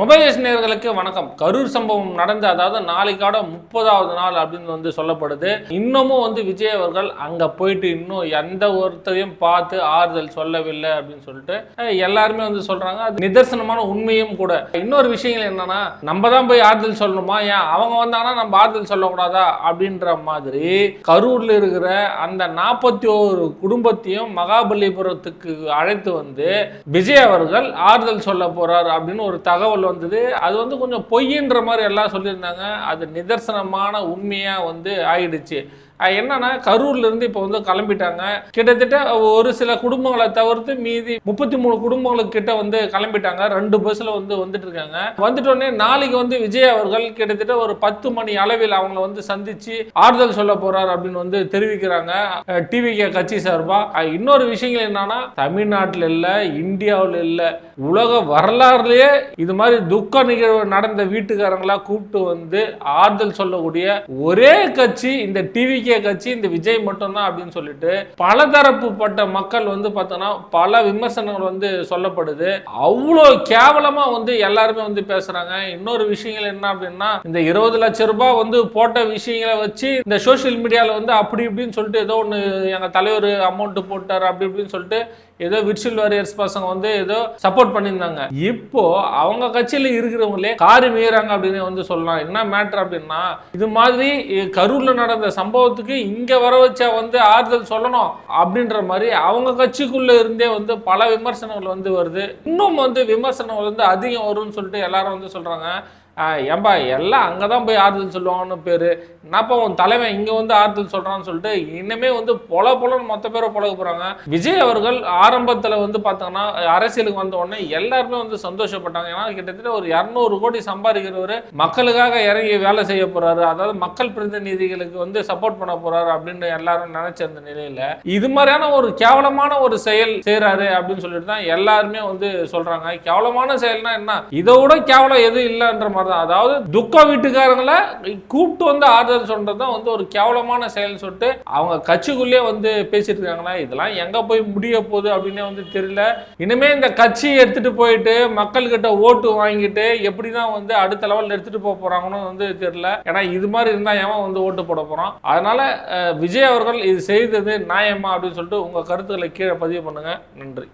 Mobile நேர்களுக்கு வணக்கம். கரூர் சம்பவம் நடந்து அதாவது நாளைக்காட முப்பதாவது நாள் அப்படின்னு வந்து சொல்லப்படுது. இன்னமும் வந்து விஜய் அவர்கள் அங்க போயிட்டு இன்னும் எந்த ஒருத்தரையும் பார்த்து ஆறுதல் சொல்லவில்லை அப்படின்னு சொல்லிட்டு எல்லாருமே வந்து சொல்றாங்க. அது நிதர்சனமான உண்மையும் கூட. இன்னொரு விஷயங்கள் என்னன்னா நம்ம தான் போய் ஆறுதல் சொல்லணுமா? ஏன் அவங்க வந்தாங்கன்னா நம்ம ஆறுதல் சொல்லக்கூடாதா? அப்படின்ற மாதிரி கரூர்ல இருக்கிற அந்த நாற்பத்தி ஓரு குடும்பத்தையும் மகாபலிபுரத்துக்கு அழைத்து வந்து விஜய் அவர்கள் ஆறுதல் சொல்ல போறார் அப்படின்னு ஒரு தகவல் வந்தது. அது வந்து கொஞ்சம் பொய்ன்ற மாதிரி எல்லாம் சொல்லியிருந்தாங்க. அது நிதர்சனமான உண்மையாக வந்து ஆயிடுச்சு. என்னன்னா கரூர்ல இருந்து இப்போ வந்து கிளம்பிட்டாங்க. கிட்டத்தட்ட ஒரு சில குடும்பங்களை தவிர்த்து மீதி முப்பத்தி மூணு குடும்பங்களுக்கு கிட்ட வந்து கிளம்பிட்டாங்க. ரெண்டு பஸ்ல வந்து வந்துட்டு இருக்காங்க. வந்துட்டோடனே நாளைக்கு வந்து விஜய் அவர்கள் கிட்டத்தட்ட ஒரு பத்து மணி அளவில் அவங்கள வந்து சந்திச்சு ஆறுதல் சொல்ல போறார் அப்படின்னு வந்து தெரிவிக்கிறாங்க. டிவிகே கட்சி சார்பா. இன்னொரு விஷயங்கள் என்னன்னா தமிழ்நாட்டில் இல்ல இந்தியாவில் இல்ல உலக வரலாறுலயே இது மாதிரி துக்க நிகழ்வு நடந்த வீட்டுக்காரங்களா கூப்பிட்டு வந்து ஆறுதல் சொல்லக்கூடிய ஒரே கட்சி இந்த டிவிகே கட்சி இந்த விஜய் மட்டும்தான் அப்படின்னு சொல்லிட்டு பலதரப்புப்பட்ட மக்கள் வந்து பார்த்தோன்னா பல விமர்சனங்கள் வந்து சொல்லப்படுது. அவ்வளோ கேவலமா வந்து எல்லாருமே வந்து பேசுறாங்க. இன்னொரு விஷயங்கள் என்ன அப்படின்னா இந்த இருபது லட்சம் ரூபாய் வந்து போட்ட விஷயங்களை வச்சு இந்த சோஷியல் மீடியாவில் வந்து அப்படி இப்படின்னு சொல்லிட்டு ஏதோ ஒன்று எங்க தலைவர் அமௌண்ட் போட்டார் அப்படி இப்படின்னு சொல்லிட்டு ஏதோ விர்ச்சுவல் வாரியர்ஸ் பசங்க வந்து ஏதோ சப்போர்ட் பண்ணியிருந்தாங்க. இப்போ அவங்க கட்சியில இருக்கிறவங்களே காரி மீறாங்க அப்படின்னு வந்து சொல்லலாம். என்ன மேட்ரு அப்படின்னா இது மாதிரி கரூரில் கரூர்ல நடந்த சம்பவத்துக்கு இங்கே வர வச்சா வந்து ஆறுதல் சொல்லணும் அப்படின்ற மாதிரி அவங்க கட்சிக்குள்ளே இருந்தே வந்து பல விமர்சனங்கள் வந்து வருது. இன்னும் வந்து விமர்சனங்கள் வந்து அதிகம் வரும்னு சொல்லிட்டு எல்லாரும் வந்து சொல்கிறாங்க ஏன்பா ஏம்பா எல்லாம் அங்கே தான் போய் ஆறுதல் சொல்லுவாங்கன்னு பேர். என்னப்பா உன் தலைவன் இங்கே வந்து ஆறுதல் சொல்கிறான்னு சொல்லிட்டு இனிமே வந்து பொல பொலன்னு மொத்த பேரை பழக போகிறாங்க விஜய் அவர்கள் ஆரம்பத்தில் வந்து பார்த்தாங்கன்னா அரசியலுக்கு வந்த உடனே எல்லாருமே வந்து சந்தோஷப்பட்டாங்க. ஏன்னா கிட்டத்தட்ட ஒரு இரநூறு கோடி சம்பாதிக்கிறவர் மக்களுக்காக இறங்கி வேலை செய்ய போறாரு. அதாவது மக்கள் பிரதிநிதிகளுக்கு வந்து சப்போர்ட் பண்ண போகிறாரு அப்படின்னு எல்லாரும் நினச்சிருந்த நிலையில் இது மாதிரியான ஒரு கேவலமான ஒரு செயல் செய்கிறாரு அப்படின்னு சொல்லிட்டு தான் எல்லாருமே வந்து சொல்கிறாங்க கேவலமான செயல்னா என்ன? இதை விட கேவலம் எதுவும் இல்லைன்ற மாதிரி தான். அதாவது துக்க வீட்டுக்காரங்களை கூப்பிட்டு வந்து ஆறுதல் சொல்றது தான் வந்து ஒரு கேவலமான செயல்னு சொல்லிட்டு அவங்க கட்சிக்குள்ளேயே வந்து பேசிட்டு இருக்காங்களா இதெல்லாம் எங்க போய் முடிய போகுது அப்படின்னே வந்து தெரியல. இனிமே இந்த கட்சி எடுத்துட்டு போயிட்டு மக்கள்கிட்ட ஓட்டு வாங்கிட்டு எப்படி தான் வந்து அடுத்த லெவலில் எடுத்துட்டு போக போறாங்கன்னு வந்து தெரியல. ஏன்னா இது மாதிரி இருந்தா ஏமா வந்து ஓட்டு போட போறோம்? அதனால விஜய் அவர்கள் இது செய்தது நியாயமா அப்படின்னு சொல்லிட்டு உங்க கருத்துக்களை கீழே பதிவு பண்ணுங்க. நன்றி.